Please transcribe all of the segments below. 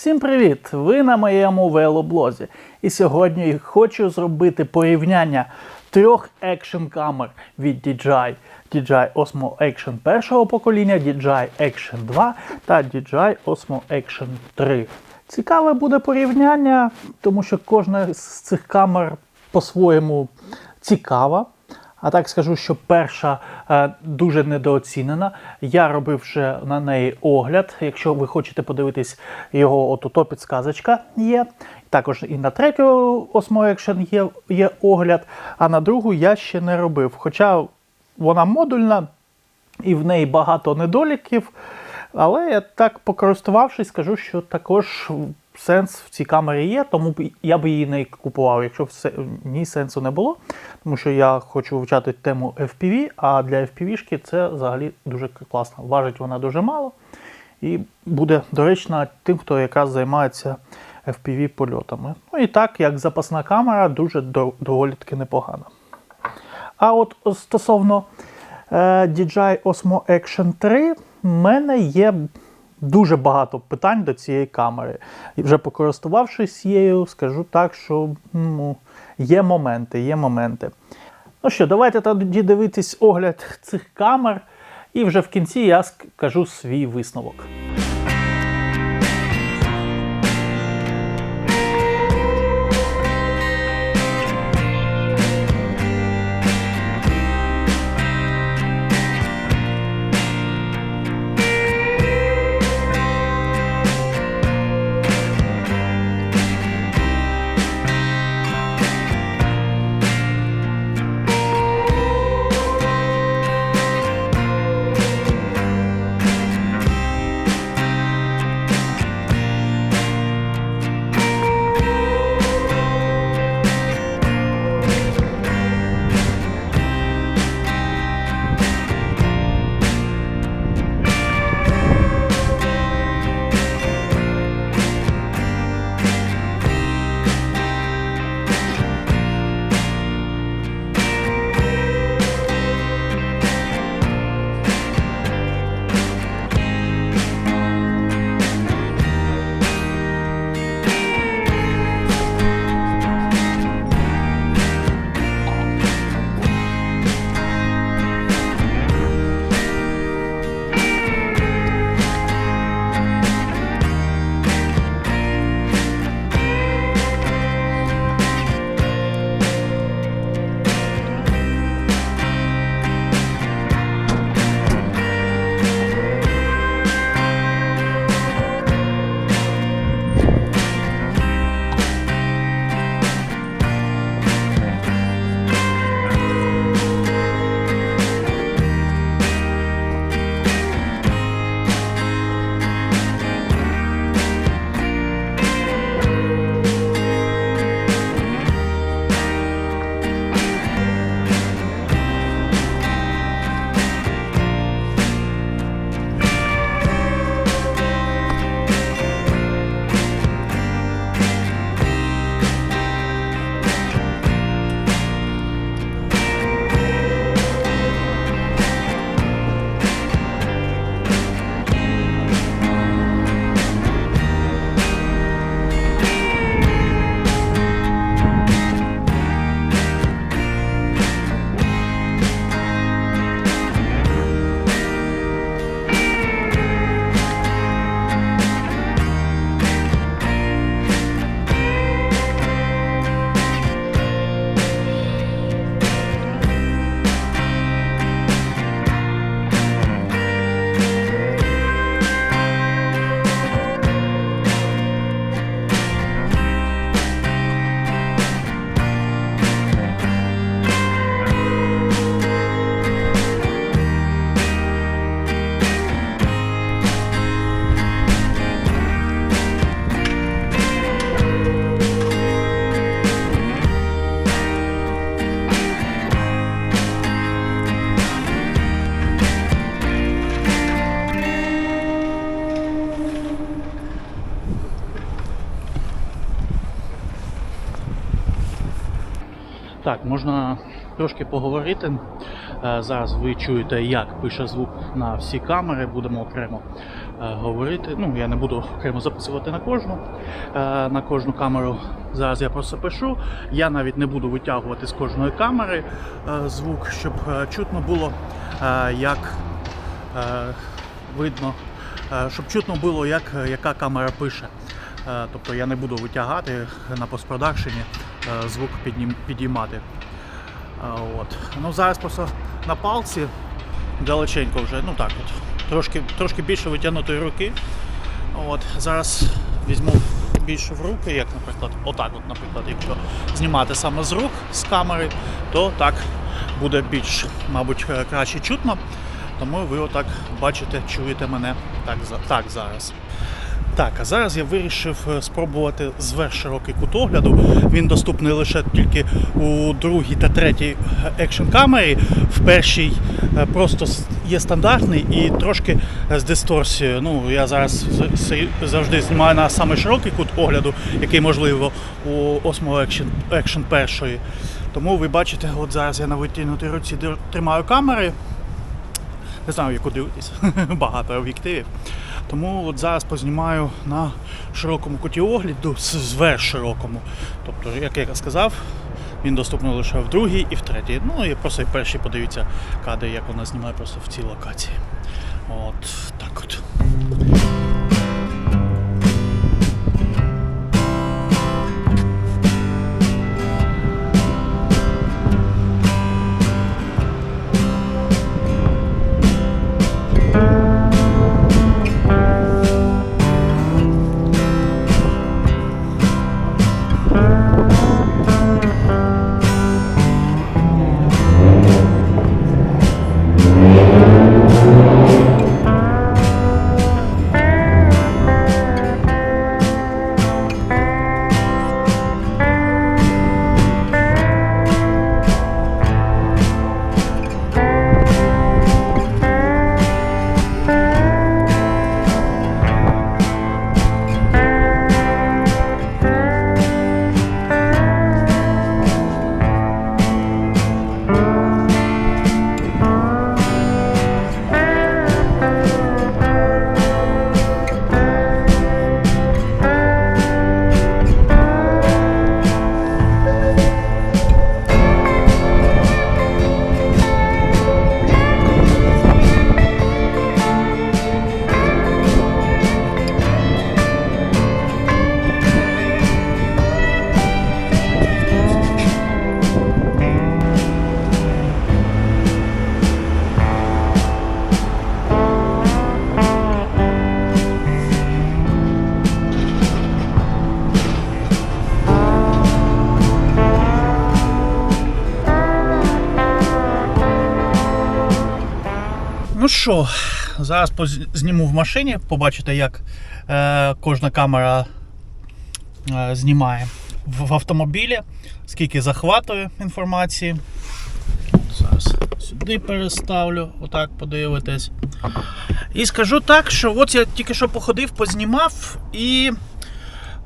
Всім привіт! Ви на моєму велоблозі. І сьогодні хочу зробити порівняння трьох екшн камер від DJI. DJI Osmo Action першого покоління, DJI Action 2 та DJI Osmo Action 3. Цікаве буде порівняння, тому що кожна з цих камер по-своєму цікава. А так скажу, що перша е, дуже недооцінена. Я робив вже на неї огляд. Якщо ви хочете подивитись його, ото підсказочка є. Також і на третю Osmo Action є, є огляд, а на другу я ще не робив. Хоча вона модульна і в неї багато недоліків. Але я так покористувавшись, скажу, що також сенс в цій камері є, тому я би її не купував, якщо все, ні сенсу не було. Тому що я хочу вивчати тему FPV, а для FPV-шки це взагалі дуже класно. Важить вона дуже мало і буде доречна тим, хто якраз займається FPV польотами. Ну і так, як запасна камера, дуже доволі таки непогана. А от стосовно е, DJI Osmo Action 3, в мене є дуже багато питань до цієї камери. І вже покористувавшись її, скажу так, що ну, є моменти, є моменти. Ну що, давайте тоді дивитись огляд цих камер, і вже в кінці я скажу свій висновок. Можна трошки поговорити. Е, Зараз ви чуєте, як пише звук на всі камери, будемо окремо говорити. Ну, я не буду окремо записувати на кожну. Е, на кожну камеру зараз я просто пишу. Я навіть не буду витягувати з кожної камери е, звук, щоб е, чутно було, е, як е, видно, е, щоб чутно було, як, яка камера пише. Е, Тобто я не буду витягати на постпродакшені е, звук підіймати. От. Ну, зараз просто на палці далеченько вже, ну так от. Трошки, трошки більше витягнутої руки. От. Зараз візьму більше в руки, як, наприклад, отак, от, наприклад, якщо знімати саме з рук з камери, то так буде більш, мабуть, е, краще чутно. Тому ви отак бачите, чуєте мене так, так зараз. Так, а зараз я вирішив е, спробувати зверхширокий кут огляду. Він доступний лише тільки у другій та третій екшн камері. В першій е, просто є стандартний і трошки е, з дисторсією. Ну, я зараз завжди знімаю на саме широкий кут огляду, який можливо у Osmo Action, Action першої. Тому ви бачите, от зараз я на витягнутій руці тримаю камери. Не знаю, яку дивитись, багато об'єктивів. Тому от зараз познімаю на широкому куті огляду, зверх широкому. Тобто, як я сказав, він доступний лише в другій і в третій. Ну і просто перші подивіться кадри, як вона знімає просто в цій локації. От так от. Що, зараз зніму в машині, побачите, як е, кожна камера е, знімає в, в автомобілі, скільки захватує інформації. Зараз сюди переставлю, отак подивитись. І скажу так, що от я тільки що походив, познімав, і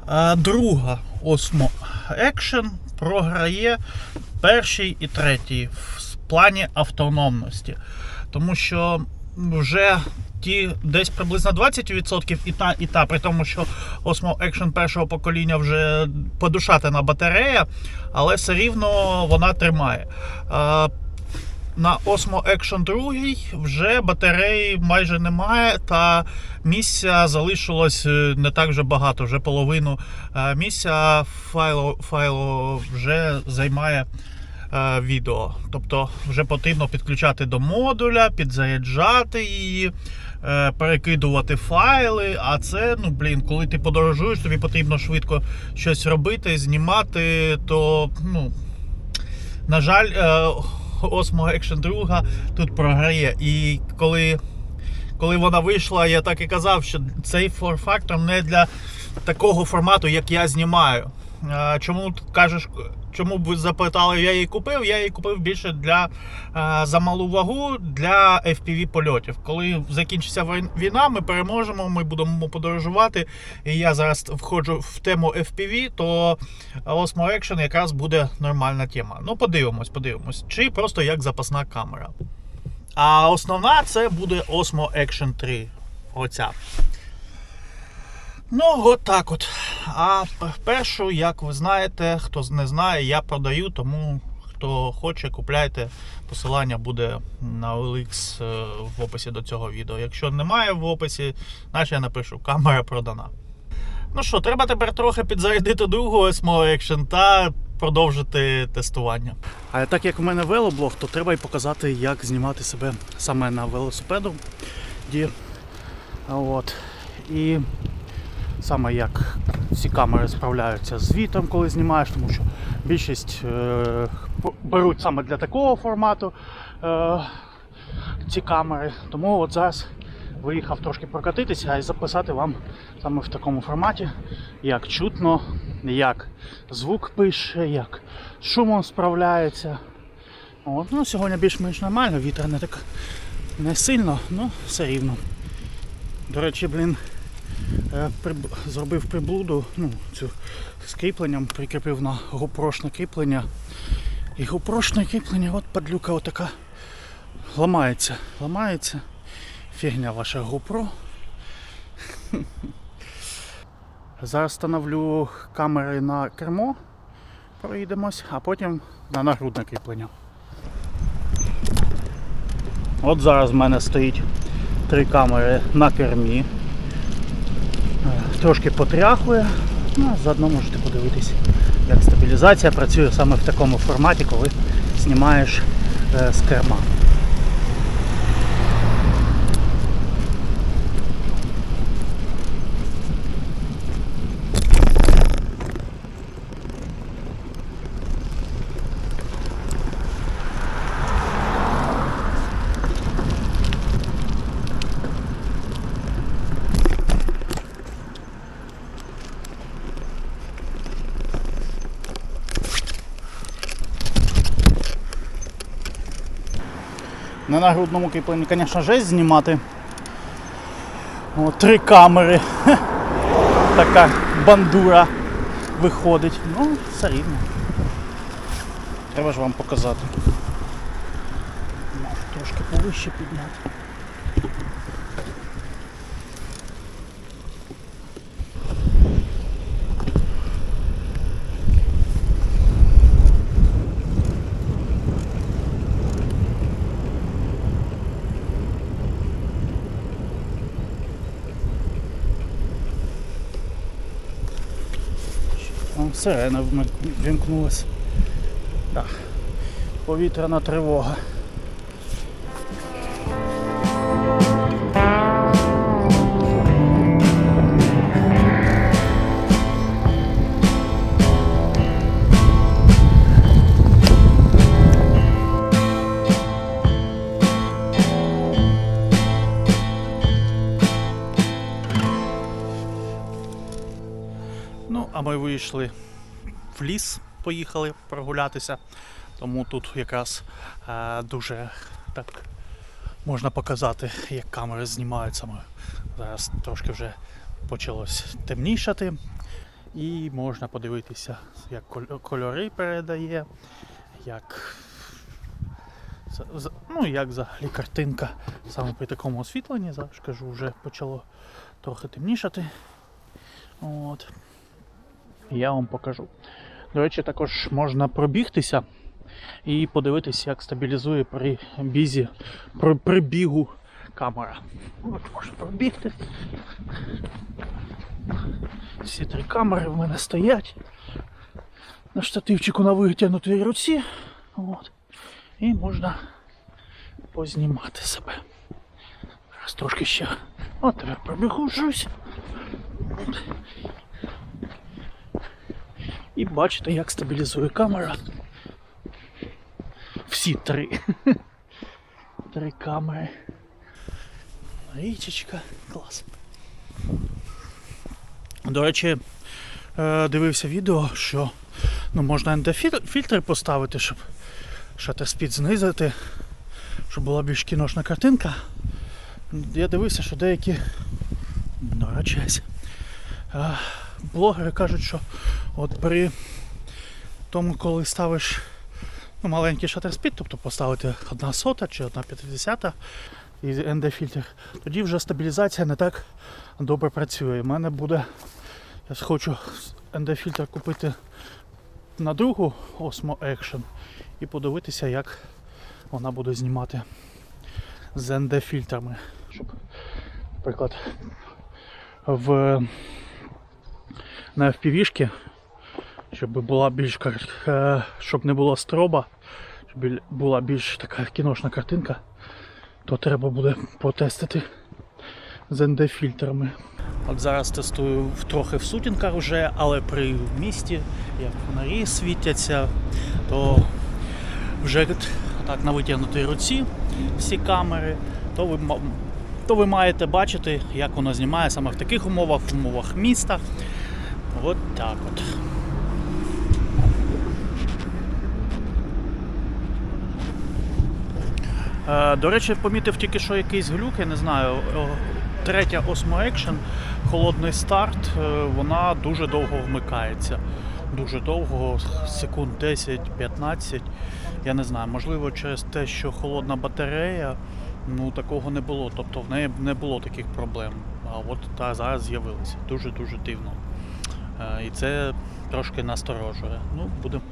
е, друга Osmo Action програє перший і третій в плані автономності. Тому що вже ті десь приблизно 20% і та, і та, при тому, що Osmo Action першого покоління вже подушатина батарея, але все рівно вона тримає. На Osmo Action 2 вже батареї майже немає, та місця залишилось е, не так вже багато, вже половину е, місця файлу, файлу вже займає е, відео. Тобто вже потрібно підключати до модуля, підзаряджати її, е, перекидувати файли. А це, ну блін, коли ти подорожуєш, тобі потрібно швидко щось робити, знімати, то ну. На жаль, е, Osmo Action 2 тут програє. І коли, коли вона вийшла, я так і казав, що цей форм-фактор не для такого формату, як я знімаю. Е, Чому кажеш, чому б ви запитали, я її купив? Я її купив більше для е, за малу вагу для FPV польотів. Коли закінчиться війна, ми переможемо, ми будемо подорожувати. І я зараз входжу в тему FPV, то Osmo Action якраз буде нормальна тема. Ну, подивимось, подивимось. Чи просто як запасна камера. А основна це буде Osmo Action 3. оця. Ну, от так от. А першу, як ви знаєте, хто не знає, я продаю, тому хто хоче, купляйте. Посилання буде на OLX е, в описі до цього відео. Якщо немає в описі, значить я напишу камера продана. Ну що, треба тепер трохи підзарядити другу Osmo Action та продовжити тестування. А так як у мене велоблог, то треба й показати, як знімати себе саме на велосипеду. От. І саме як ці камери справляються з вітром, коли знімаєш, тому що більшість е, беруть саме для такого формату е, ці камери. Тому от зараз виїхав трошки прокатитися і записати вам саме в такому форматі, як чутно, як звук пише, як шумом справляється. От, ну, сьогодні більш-менш нормально, вітер не так не сильно, але все рівно. До речі, блін, зробив приблуду, ну, цю з кріпленням, прикріпив на гопрошне кріплення. І гопрошне кріплення, от падлюка отака ламається. Ламається. Фігня ваша GoPro. Зараз встановлю камери на кермо, проїдемось, а потім на нагрудне кріплення. От зараз в мене стоїть три камери на кермі. Трошки потряхує, ну, а заодно можете подивитись, як стабілізація працює саме в такому форматі, коли знімаєш е, з керма. На нагрудному кріпленні, звісно, жесть знімати. О, три камери. Така бандура виходить. Ну, все рівно. Треба ж вам показати. Трошки повище підняти. Там сирена вімкнулась. Так. Повітряна тривога. Ну, а ми вийшли в ліс, поїхали прогулятися. Тому тут якраз е, дуже так можна показати, як камери знімають саме. Зараз трошки вже почалось темнішати. І можна подивитися, як кольори передає, як, ну, як взагалі картинка саме при такому освітленні. Зараз кажу, вже почало трохи темнішати. От. Я вам покажу. До речі, також можна пробігтися і подивитися, як стабілізує при бізі, при, при бігу камера. От можна пробігти. Всі три камери в мене стоять. На штативчику на витягнутій руці. От. І можна познімати себе. Зараз трошки ще. От тепер пробігу щось. І бачите, як стабілізує камера. Всі три. Три камери. Річечка. Клас. До речі, е, дивився відео, що ну, можна ND-фільтри поставити, щоб шатер спід знизити, щоб була більш кіношна картинка. Я дивився, що деякі. До речі, блогери кажуть, що от при тому, коли ставиш ну, маленький шатер спід, тобто поставити одна сота чи одна п'ятдесята, і ND-фільтр, тоді вже стабілізація не так добре працює. У мене буде, я хочу ND-фільтр купити на другу Osmo Action і подивитися, як вона буде знімати з ND-фільтрами. Щоб, наприклад, в на FPV-шки, щоб була більш е, щоб не було строба, щоб була більш така кіношна картинка, то треба буде потестити з ND-фільтрами. От зараз тестую трохи в сутінках вже, але при місті, як фонарі світяться, то вже так на витягнутій руці всі камери, то ви, то ви маєте бачити, як воно знімає саме в таких умовах, в умовах міста. От так от. До речі, помітив тільки що якийсь глюк, я не знаю. Третя Osmo Action, холодний старт, е, вона дуже довго вмикається. Дуже довго, секунд 10-15. Я не знаю, можливо, через те, що холодна батарея, ну такого не було. Тобто в неї не було таких проблем. А от та зараз з'явилися. Дуже-дуже дивно. Е, І це трошки насторожує. Ну, будемо.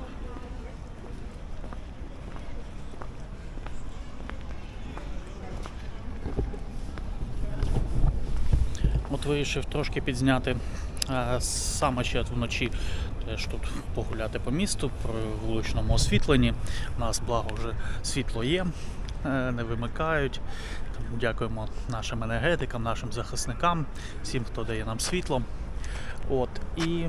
От вирішив трошки підзняти е, саме ще вночі теж тут погуляти по місту при вуличному освітленні. У нас благо вже світло є, е, не вимикають. Тому дякуємо нашим енергетикам, нашим захисникам, всім, хто дає нам світло. От і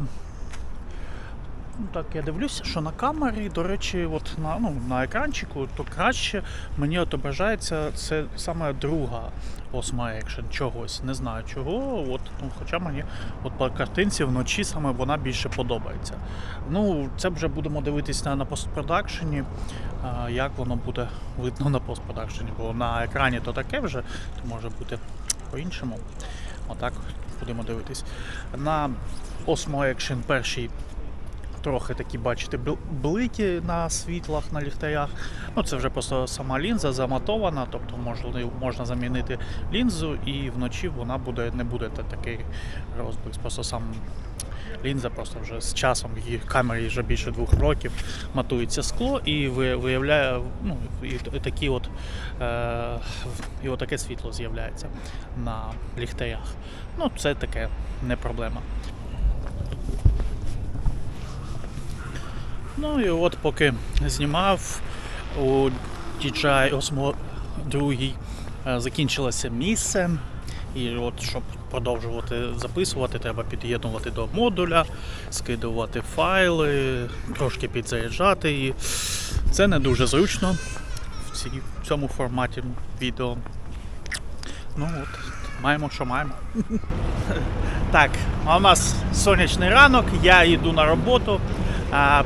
Ну, так, я дивлюся, що на камері, до речі, от на, ну, на екранчику, то краще мені отображається це саме друга Osmo Action чогось. Не знаю чого. От, ну, хоча мені от по картинці вночі саме вона більше подобається. Ну, це вже будемо дивитися на, на постпродакшені, як воно буде видно на постпродакшені, бо на екрані то таке вже, то може бути по-іншому. Отак будемо дивитись. На Osmo Action першій трохи такі, бачите, бл- блики на світлах, на ліхтарях. Ну, це вже просто сама лінза заматована, тобто можна, замінити лінзу і вночі вона буде, не буде такий розблиск. Просто сам лінза просто вже з часом її камері вже більше двох років матується скло і виявляє, ну, і, такі от, е, і отаке світло з'являється на ліхтарях. Ну, це таке не проблема. Ну і от поки знімав у DJI Osmo 2 е, закінчилося місце. І от щоб продовжувати записувати, треба під'єднувати до модуля, скидувати файли, трошки підзаряджати її. Це не дуже зручно в цьому форматі відео. Ну от, маємо, що маємо. Так, а у нас сонячний ранок, я йду на роботу,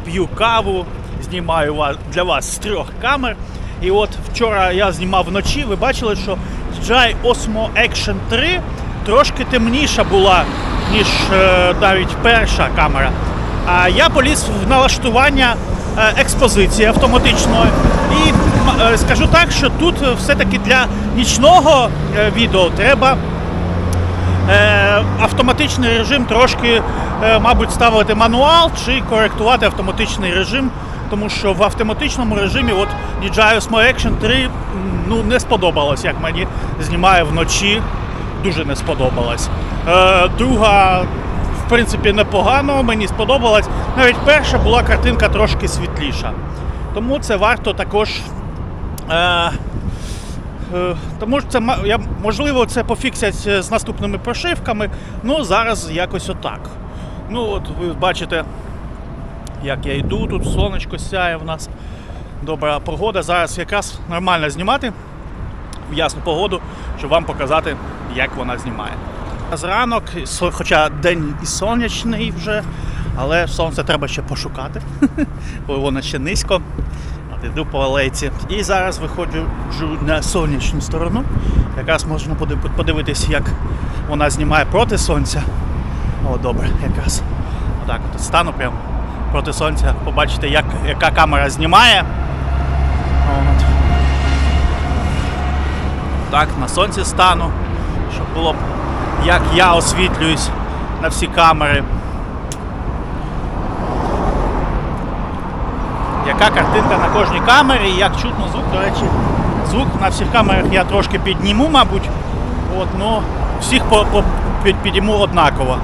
п'ю каву, знімаю для вас з трьох камер. І от вчора я знімав вночі, ви бачили, що DJI Osmo Action 3 трошки темніша була, ніж е, навіть перша камера. А я поліз в налаштування е, експозиції автоматичної. І скажу так, що тут е, все-таки для нічного е, відео треба е, автоматичний режим трошки, е, мабуть, ставити мануал чи коректувати автоматичний режим, тому що в автоматичному режимі от DJI Osmo Action 3 ну, не сподобалось, як мені знімає вночі. Дуже не сподобалось. Е, друга, в принципі, непогано, мені сподобалась. Навіть перша була картинка трошки світліша. Тому це варто також. Е, Е, Тому що це можливо це пофіксять е, з наступними прошивками. Ну зараз якось отак. Ну от ви бачите, як я йду, тут сонечко сяє в нас. Добра погода. Зараз якраз нормально знімати в ясну погоду, щоб вам показати, як вона знімає. Зранок, хоча день і сонячний вже, але сонце треба ще пошукати, бо воно ще низько. Іду по алейці. І зараз виходжу на сонячну сторону. Якраз можна подив- подивитись, як вона знімає проти сонця. О, добре, якраз. Отак от стану прямо проти сонця, побачите, як, яка камера знімає. От. Так, на сонці стану, щоб було як я освітлююсь на всі камери. Яка картинка на кожній камері, як чутно звук, до речі, звук на всіх камерах я трошки підніму, мабуть. От, ну, всіх по, по, під, підійму однаково.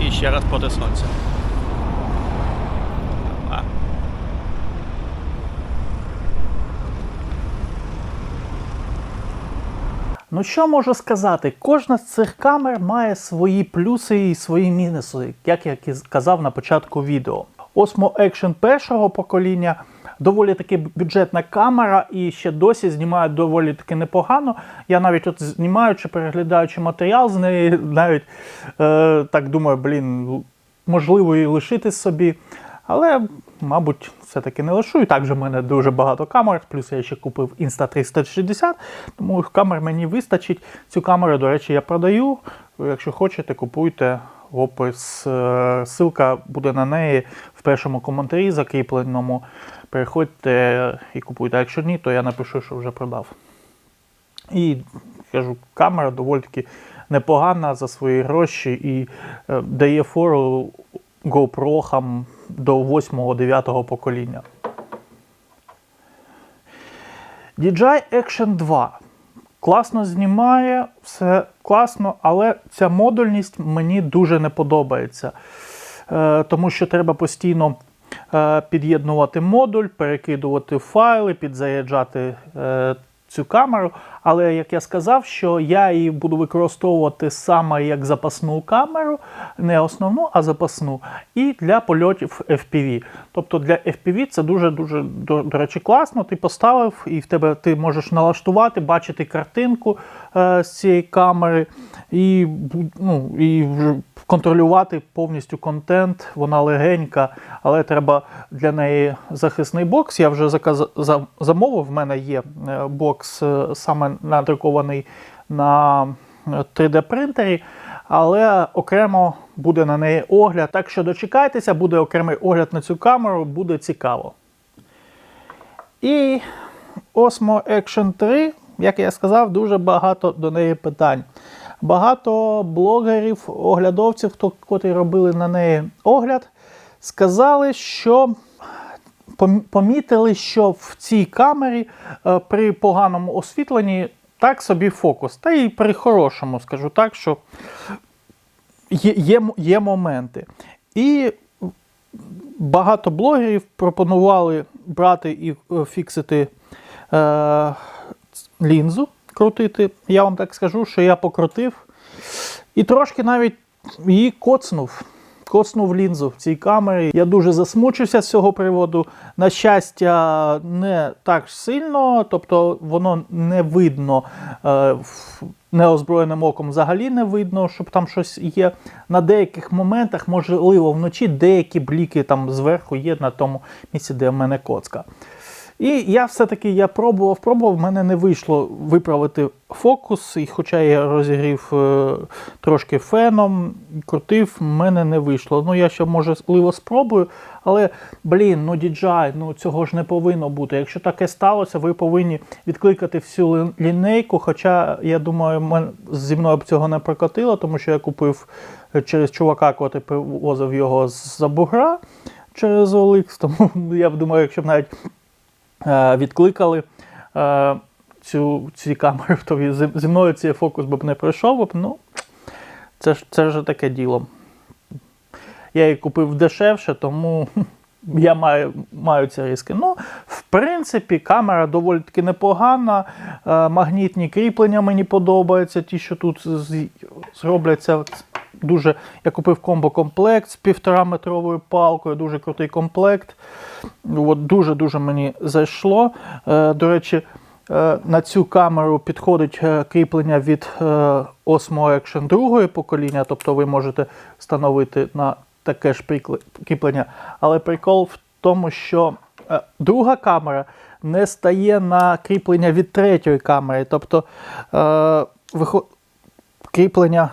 І ще раз проти сонця. Ну що можу сказати? Кожна з цих камер має свої плюси і свої мінуси, як я казав на початку відео. Osmo Action першого покоління доволі таки бюджетна камера і ще досі знімає доволі таки непогано. Я навіть от знімаючи, переглядаючи матеріал з неї, навіть е, так думаю, блін, можливо і лишити собі. Але, мабуть, все-таки не лишу. І так же в мене дуже багато камер, плюс я ще купив Insta360, тому камер мені вистачить. Цю камеру, до речі, я продаю. Якщо хочете, купуйте опис. Е, Ссылка буде на неї в першому коментарі закріпленому. Переходьте і купуйте. А якщо ні, то я напишу, що вже продав. І кажу, камера доволі таки непогана за свої гроші і е, дає фору GoPro до 8-9 покоління. DJI Action 2. Класно знімає, все класно, але ця модульність мені дуже не подобається. Е, тому що треба постійно е, під'єднувати модуль, перекидувати файли, підзаряджати е, цю камеру. Але як я сказав, що я її буду використовувати саме як запасну камеру, не основну, а запасну, і для польотів FPV. Тобто для FPV це дуже дуже до, до речі класно. Ти поставив і в тебе ти можеш налаштувати, бачити картинку е, з цієї камери і, ну, і контролювати повністю контент. Вона легенька, але треба для неї захисний бокс. Я вже заказ... замовив. В мене є е, бокс е, саме надрукований на 3D принтері, але окремо буде на неї огляд. Так що дочекайтеся, буде окремий огляд на цю камеру, буде цікаво. І Osmo Action 3, як я сказав, дуже багато до неї питань. Багато блогерів, оглядовців, хто котрі робили на неї огляд, сказали, що помітили, що в цій камері е, при поганому освітленні так собі фокус. Та і при хорошому, скажу так, що є, є, є моменти. І багато блогерів пропонували брати і е, фіксити е, лінзу, крутити. Я вам так скажу, що я покрутив. І трошки навіть її коцнув. Коцнув лінзу в цій камері. Я дуже засмучився з цього приводу. На щастя, не так сильно, тобто воно не видно е, неозброєним оком взагалі не видно, щоб там щось є. На деяких моментах, можливо, вночі деякі бліки там зверху є на тому місці, де в мене коцка. І я все-таки я пробував, пробував, в мене не вийшло виправити фокус, і хоча я розігрів е, трошки феном, крутив, в мене не вийшло. Ну, я ще, може, можливо, спробую, але, блін, ну DJI, ну цього ж не повинно бути. Якщо таке сталося, ви повинні відкликати всю лінейку. Хоча, я думаю, зі мною б цього не прокатило, тому що я купив е, через чувака, котрий привозив його з-за бугра через OLX, тому я б думаю, якщо б навіть е, відкликали е, цю, ці камери, то ві- зі, мною цей фокус би б не пройшов, ну, це ж, це ж таке діло. Я її купив дешевше, тому я маю, маю ці риски. Ну, в принципі, камера доволі таки непогана. Е, магнітні кріплення мені подобаються. Ті, що тут зробляться. Дуже, я купив комбо-комплект з півтора метровою палкою, дуже крутий комплект. Дуже-дуже мені зайшло. Е, до речі, е, на цю камеру підходить е, кріплення від Osmo Action другої покоління, тобто ви можете встановити на таке ж кріплення. Але прикол в тому, що друга камера не стає на кріплення від третьої камери. Тобто кріплення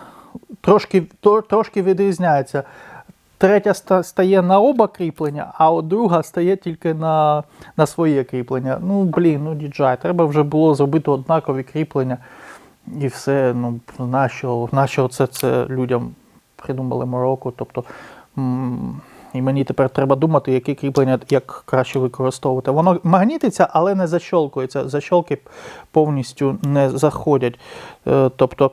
трошки, трошки відрізняється. третя стає на оба кріплення, а от друга стає тільки на, на своє кріплення. Ну, блін, ну DJI, треба вже було зробити однакові кріплення. І все, ну, нащо, нащо це, це людям придумали Марокко. Тобто, і мені тепер треба думати, які кріплення як краще використовувати. Воно магнітиться, але не защолкується. Защолки повністю не заходять. Е, тобто,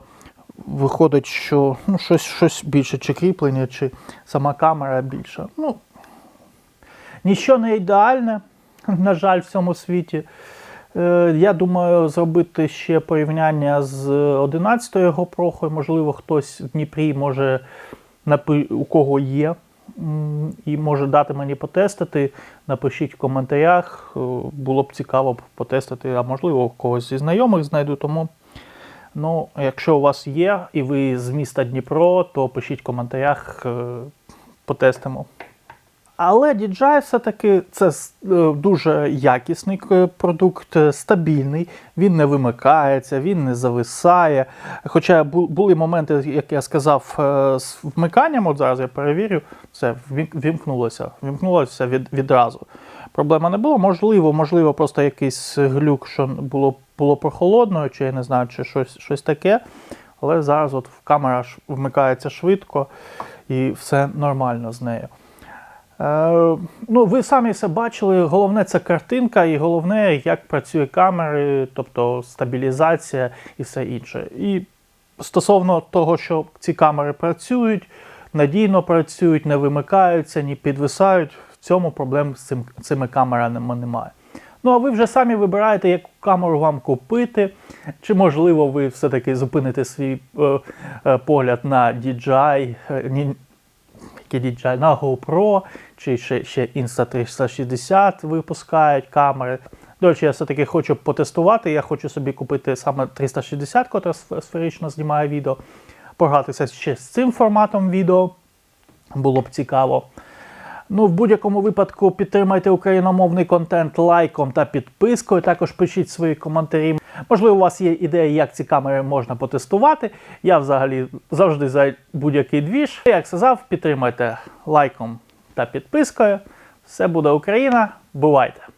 виходить, що ну, щось, щось більше, чи кріплення, чи сама камера більша. Ну, Ніщо не ідеальне, на жаль, в цьому світі. Е, Я думаю, зробити ще порівняння з 11-ю GoPro. Можливо, хтось в Дніпрі може у кого є, і може дати мені потестити. Напишіть в коментарях. Е, Було б цікаво потестити, а можливо, когось зі знайомих знайду. Тому, ну, якщо у вас є і ви з міста Дніпро, то пишіть в коментарях, е, потестимо. Але DJI все-таки це е, дуже якісний е, продукт, стабільний, він не вимикається, він не зависає. Хоча були моменти, як я сказав, з вмиканням, от зараз я перевірю, все вімкнулося, вімкнулося від, відразу. Проблема не було. Можливо, можливо, просто якийсь глюк, що було, було прохолодно, чи я не знаю, чи щось, щось таке. Але зараз от камера вмикається швидко і все нормально з нею. Е, ну, ви самі все бачили. Головне це картинка, і головне, як працює камери, тобто стабілізація і все інше. І стосовно того, що ці камери працюють, надійно працюють, не вимикаються, ні підвисають, цьому проблем з цим, цими камерами немає. Ну, а ви вже самі вибираєте, яку камеру вам купити. Чи можливо ви все-таки зупините свій е, е, погляд на DJI, е, ні- DJI на GoPro, чи ще, ще Insta360 випускають камери. До речі, я все-таки хочу потестувати. Я хочу собі купити саме 360, котра сферично знімає відео, погратися ще з цим форматом відео. Було б цікаво. Ну, в будь-якому випадку підтримайте україномовний контент лайком та підпискою. Також пишіть свої коментарі. Можливо, у вас є ідеї, як ці камери можна потестувати. Я взагалі завжди за будь-який двіж. Як сказав, підтримайте лайком та підпискою. Все буде Україна. Бувайте!